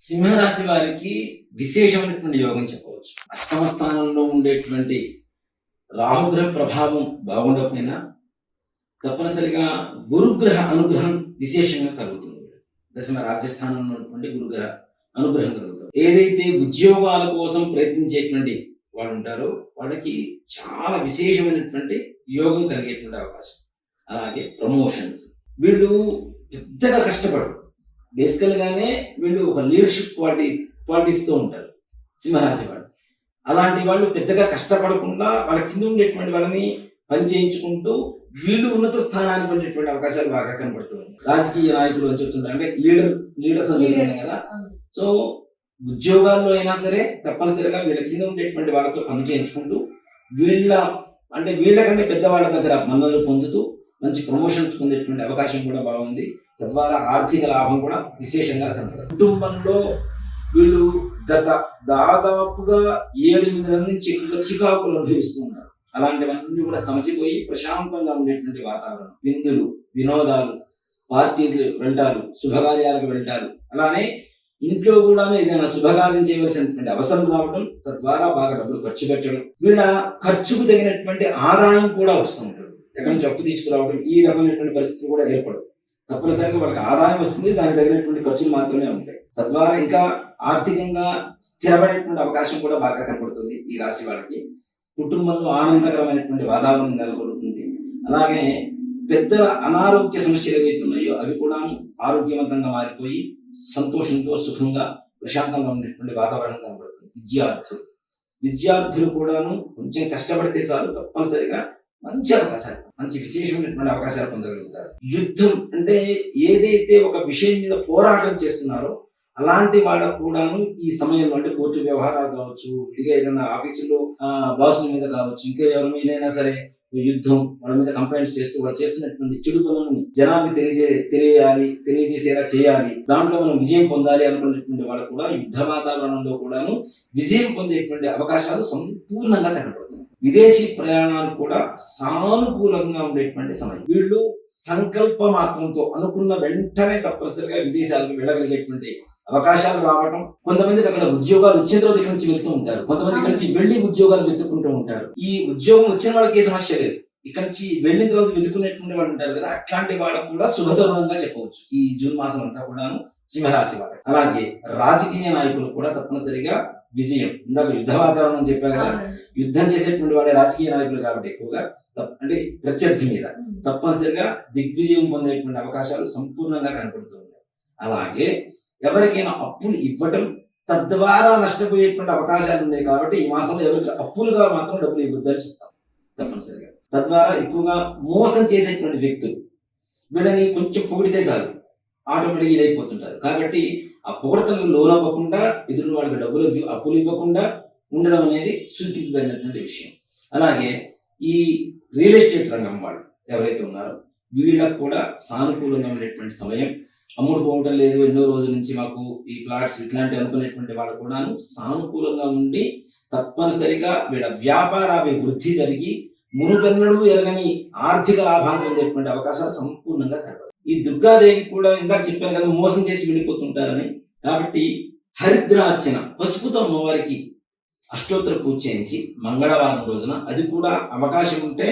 సింహరాశి వారికి విశేషమైనటువంటి యోగం చెప్పవచ్చు. అష్టమ స్థానంలో ఉండేటువంటి రాహుగ్రహ ప్రభావం బాగుండకపోయినా తప్పనిసరిగా గురుగ్రహ అనుగ్రహం విశేషంగా కలుగుతుంది. దశమ రాజ్యస్థానంలో ఉన్నటువంటి గురుగ్రహ అనుగ్రహం కలుగుతుంది. ఏదైతే ఉద్యోగాల కోసం ప్రయత్నించేటువంటి వాళ్ళు ఉంటారో వాళ్ళకి చాలా విశేషమైనటువంటి యోగం కలిగేటువంటి అవకాశం. అలాగే ప్రమోషన్స్. వీళ్ళు పెద్దగా కష్టపడరు. బేసికల్ గానే వీళ్ళు ఒక లీడర్షిప్ క్వాలిటీ క్వాలిటీస్తో ఉంటారు సింహరాశి వాళ్ళు. అలాంటి వాళ్ళు పెద్దగా కష్టపడకుండా వాళ్ళ కింద ఉండేటువంటి వాళ్ళని పని చేయించుకుంటూ వీళ్ళు ఉన్నత స్థానానికి వెళ్ళేటువంటి అవకాశాలు బాగా కనబడుతుంది రాజకీయ నాయకులు అని చెప్తుంటారు. అంటే లీడర్ లీడర్స్ అని చెప్తున్నాయి కదా. సో ఉద్యోగాల్లో అయినా సరే తప్పనిసరిగా వీళ్ళ కింద ఉండేటువంటి వాళ్ళతో పని చేయించుకుంటూ వీళ్ళ అంటే వీళ్ళకంటే పెద్దవాళ్ళ దగ్గర మన్నలు పొందుతూ మంచి ప్రమోషన్స్ పొందేటువంటి అవకాశం కూడా బాగుంది. తద్వారా ఆర్థిక లాభం కూడా విశేషంగా కనపడదు కుటుంబంలో వీళ్ళు గత దాదాపుగా ఏడెనిమిది నెలల నుంచి చికాకులు అనుభవిస్తున్నారు అలాంటివన్నీ కూడా సమసిపోయి ప్రశాంతంగా ఉండేటువంటి వాతావరణం. విందులు వినోదాలు పార్టీలు వెళ్తారు శుభకార్యాలకు వెళ్తారు అలానే ఇంట్లో కూడా ఏదైనా శుభకార్యం చేయవలసినటువంటి అవసరం రావడం తద్వారా బాగా డబ్బులు ఖర్చు పెట్టడం వీళ్ళ ఖర్చుకు తగినటువంటి ఆదాయం కూడా వస్తూ ఉంటుంది. ఎక్కడి నుంచి అప్పు తీసుకురావడం ఈ రకమైనటువంటి పరిస్థితులు కూడా ఏర్పడవు. తప్పనిసరిగా వాళ్ళకి ఆదాయం వస్తుంది దానికి తగినటువంటి ఖర్చులు మాత్రమే ఉంటాయి. తద్వారా ఇంకా ఆర్థికంగా స్థిరపడేటువంటి అవకాశం కూడా బాగా కనపడుతుంది ఈ రాశి వాళ్ళకి కుటుంబంలో ఆనందకరమైనటువంటి వాతావరణం నెలకొల్పుతుంది అలాగే పెద్దల అనారోగ్య సమస్యలు ఏవైతే ఉన్నాయో అవి కూడా ఆరోగ్యవంతంగా మారిపోయి సంతోషంతో సుఖంగా ప్రశాంతంగా ఉండేటువంటి వాతావరణం కనబడుతుంది విద్యార్థులు. విద్యార్థులు కూడాను కొంచెం కష్టపడితే చాలు తప్పనిసరిగా మంచి అవకాశాలు మంచి విశేషమైనటువంటి అవకాశాలు పొందగలుగుతారు. యుద్ధం అంటే ఏదైతే ఒక విషయం మీద పోరాటం చేస్తున్నారో అలాంటి వాళ్ళకు కూడాను ఈ సమయంలో అంటే కోర్టు వ్యవహారాలు కావచ్చు విడిగా ఏదైనా ఆఫీసులో బాసుల మీద కావచ్చు ఇంకా ఎవరి మీదైనా సరే యుద్ధం వాళ్ళ మీద కంప్లైంట్స్ చేస్తూ వాళ్ళు చేస్తున్నటువంటి చెడు పనులను జనాన్ని తెలియజే తెలియాలి తెలియజేసేలా చేయాలి. దాంట్లో మనం విజయం పొందాలి అనుకున్నటువంటి వాళ్ళు కూడా యుద్ధ వాతావరణంలో కూడాను విజయం పొందేటువంటి అవకాశాలు సంపూర్ణంగా కనపడుతున్నాయి విదేశీ ప్రయాణాలు కూడా సానుకూలంగా ఉండేటువంటి సమయం. వీళ్ళు సంకల్ప మాత్రంతో అనుకున్న వెంటనే తప్పనిసరిగా విదేశాలకు వెళ్ళగలిగేటువంటి అవకాశాలు రావడం కొంతమందికి అక్కడ ఉద్యోగాలు వచ్చిన తర్వాత ఇక్కడి నుంచి వెళ్తూ ఉంటారు. కొంతమంది ఇక్కడి నుంచి వెళ్ళి ఉద్యోగాలు వెతుక్కుంటూ ఉంటారు. ఈ ఉద్యోగం వచ్చిన వాళ్ళకి ఏ సమస్య లేదు. ఇక్కడ నుంచి వెళ్ళిన తర్వాత వెతుకునేటువంటి వాళ్ళు ఉంటారు కదా అట్లాంటి వాళ్ళకు కూడా శుభతరుణంగా చెప్పవచ్చు. ఈ జూన్ మాసం అంతా కూడాను సింహరాశి వాళ్ళకి. అలాగే రాజకీయ నాయకులు కూడా తప్పనిసరిగా విజయం. ఇందాక యుద్ధ వాతావరణం చెప్పా కదా యుద్ధం చేసేటువంటి వాళ్ళే రాజకీయ నాయకులు కాబట్టి ఎక్కువగా తప్ప- అంటే ప్రత్యర్థి మీద. తప్పనిసరిగా దిగ్విజయం పొందేటువంటి అవకాశాలు సంపూర్ణంగా కనపడుతున్నాయి అలాగే ఎవరికైనా అప్పులు ఇవ్వటం తద్వారా నష్టపోయేటువంటి అవకాశాలు ఉన్నాయి కాబట్టి ఈ మాసంలో ఎవరికి అప్పులుగా మాత్రం డబ్బులు ఇవ్వద్దని చెప్తాం తప్పనిసరిగా. తద్వారా ఎక్కువగా మోసం చేసేటువంటి వ్యక్తులు వీళ్ళని కొంచెం పొగిడితే చాలు. ఆటోమేటిక్ ఇదైపోతుంటారు కాబట్టి ఆ పొగడతలకు లోనవ్వకుండా ఎదురు వాళ్ళకి డబ్బులు అప్పులు ఇవ్వకుండా ఉండడం అనేది సూచించదగినటువంటి విషయం. అలాగే ఈ రియల్ ఎస్టేట్ రంగం వాళ్ళు ఎవరైతే ఉన్నారో వీళ్ళకు కూడా సానుకూలంగా ఉండేటువంటి సమయం అమ్ముడు పోవటం లేదు ఎన్నో రోజుల నుంచి మాకు ఈ ప్లాట్స్ ఇట్లాంటివి అనుకునేటువంటి వాళ్ళు కూడాను సానుకూలంగా ఉండి తప్పనిసరిగా వీళ్ళ వ్యాపార వృద్ధి జరిగి మునుపెన్నడూ ఎరగని ఆర్థిక లాభాన్ని పొందేటువంటి అవకాశాలు సంపూర్ణంగా కనబడతాయి ఈ దుర్గాదేవి కూడా ఇందాక చెప్పాను కదా మోసం చేసి వెళ్ళిపోతుంటారని. కాబట్టి హరిద్రార్చన పసుపుతో అమ్మవారికి అష్టోత్తర పూజ చేయించి మంగళవారం రోజున అది కూడా అవకాశం ఉంటే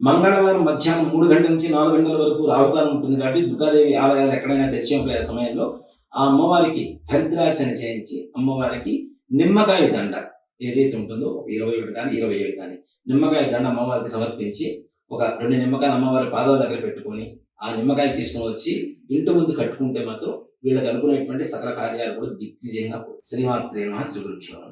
మంగళవారం మధ్యాహ్నం మూడు గంటల నుంచి నాలుగు గంటల వరకు రాహుకాలం ఉంటుంది కాబట్టి దుర్గాదేవి ఆలయాలు ఎక్కడైనా తెచ్చే సమయంలో ఆ అమ్మవారికి హరిద్రార్చన చేయించి అమ్మవారికి నిమ్మకాయ దండ ఏదైతే ఉంటుందో ఒక ఇరవై ఒకటి కానీ ఇరవై ఏడు కానీ నిమ్మకాయ దండ అమ్మవారికి సమర్పించి ఒక రెండు నిమ్మకాయలు అమ్మవారి పాదాల దగ్గర పెట్టుకొని ఆ నిమ్మకాయ తీసుకుని వచ్చి ఇంటి ముందు కట్టుకుంటే మాత్రం వీళ్ళకి అనుకునేటువంటి సకల కార్యాలు కూడా దిగ్విజయంగా శ్రీమాత్రేణ శ్రీ గురుక్షేమం